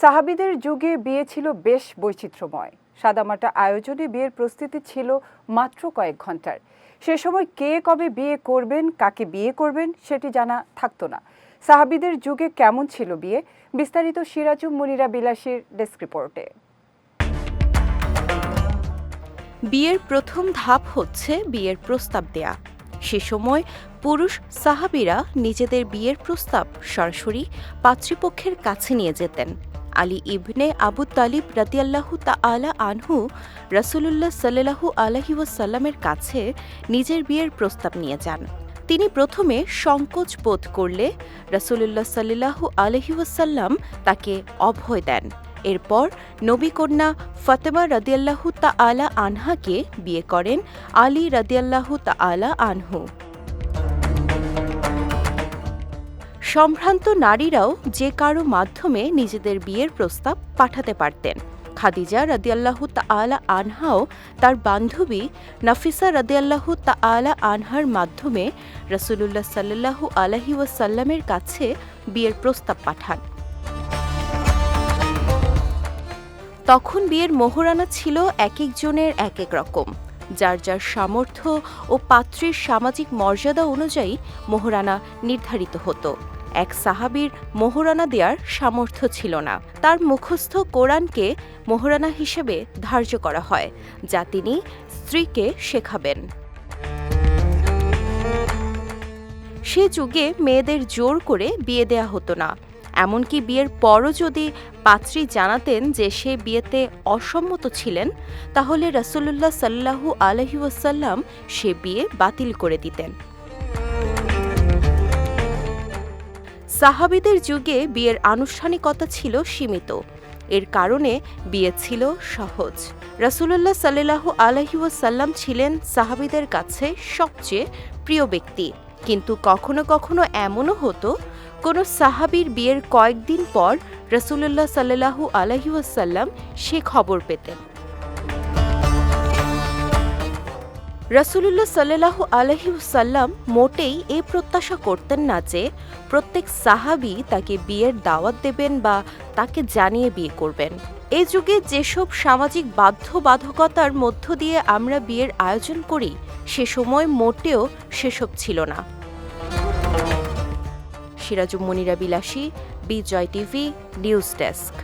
সাহাবিদের যুগে বিয়ে ছিল বেশ বৈচিত্র্যময়। সাদামাটা আয়োজনে বিয়ের প্রস্তুতি ছিল মাত্র কয়েক ঘণ্টার। সে সময় কে কবে বিয়ে করবেন, কাকে বিয়ে করবেন সেটি জানা থাকতো না। সাহাবিদের যুগে কেমন ছিল বিয়ে? বিস্তারিত সিরাজুম মুনিরা বিলাসীর ডেস্ক রিপোর্টে। বিয়ের প্রথম ধাপ হচ্ছে বিয়ের প্রস্তাব দেয়া। সে সময় পুরুষ সাহাবিরা নিজেদের বিয়ের প্রস্তাব সরাসরি পাত্রীপক্ষের কাছে নিয়ে যেতেন। আলী ইবনে আবু তালিব রাতিয়াল্লাহু তাআলা আনহু রাসূলুল্লাহ সাল্লাল্লাহু আলাইহি ওয়াসাল্লামের কাছে নিজের বিয়ের প্রস্তাব নিয়ে যান। তিনি প্রথমে সংকোচ বোধ করলে রাসূলুল্লাহ সাল্লাল্লাহু আলাইহি ওয়াসাল্লাম তাকে অভয় দেন। এরপর নবী কন্যা ফাতেমা রাদিয়াল্লাহু তাআলা আনহাকে বিয়ে করেন আলী রাদিয়াল্লাহু তাআলা আনহু। সম্ভ্রান্ত নারীরাও যে কারও মাধ্যমে নিজেদের বিয়ের প্রস্তাব পাঠাতে পারতেন। খাদিজা রাদিয়াল্লাহু তাআলা আনহাও তার বান্ধবী নাফিসা রাদিয়াল্লাহু তাআলা আনহার মাধ্যমে রাসূলুল্লাহ সাল্লাল্লাহু আলাইহি ওয়াসাল্লামের কাছে বিয়ের প্রস্তাব পাঠান। তখন বিয়ের মোহরানা ছিল এক একজনের এক এক রকম। যার যার সামর্থ্য ও পাত্রীর সামাজিক মর্যাদা অনুযায়ী মোহরানা নির্ধারিত হতো। এক সাহাবীর মোহরানা দেওয়ার সামর্থ্য ছিল না। তার মুখস্থ কোরআনকে মোহরানা হিসেবে ধার্য করা হয়, যা তিনি স্ত্রীকে শেখাবেন। সে যুগে মেয়েদের জোর করে বিয়ে দেয়া হতো না। এমনকি বিয়ের পরও যদি পাত্রী জানাতেন যে সে বিয়েতে অসম্মত ছিলেন, তাহলে রাসূলুল্লাহ সাল্লাহু আলহি ওয়াসাল্লাম সে বিয়ে বাতিল করে দিতেন। সাহাবিদের যুগে বিয়ের আনুষ্ঠানিকতা ছিল সীমিত। এর কারণে বিয়ে ছিল সহজ। রাসূলুল্লাহ সাল্লাহু আলহি ওয়াসাল্লাম ছিলেন সাহাবিদের কাছে সবচেয়ে প্রিয় ব্যক্তি। কিন্তু কখনো কখনো এমনও হতো, কোনো সাহাবির বিয়ের কয়েকদিন পর রসুল্লাহ সাল্লাহু আলহি ওয়াসাল্লাম সে খবর পেতেন। রসুল্লাহ সাল্লাহু আলহি সাল্লাম মোটেই এ প্রত্যাশা করতেন না যে প্রত্যেক সাহাবি তাকে বিয়ের দাওয়াত দেবেন বা তাকে জানিয়ে বিয়ে করবেন। এ যুগে যেসব সামাজিক বাধ্যবাধকতার মধ্য দিয়ে আমরা বিয়ের আয়োজন করি, সে সময় মোটেও সেসব ছিল না। সিরাজুম মনিরা বিলাসী, বিজয় টিভি, নিউজ ডেস্ক।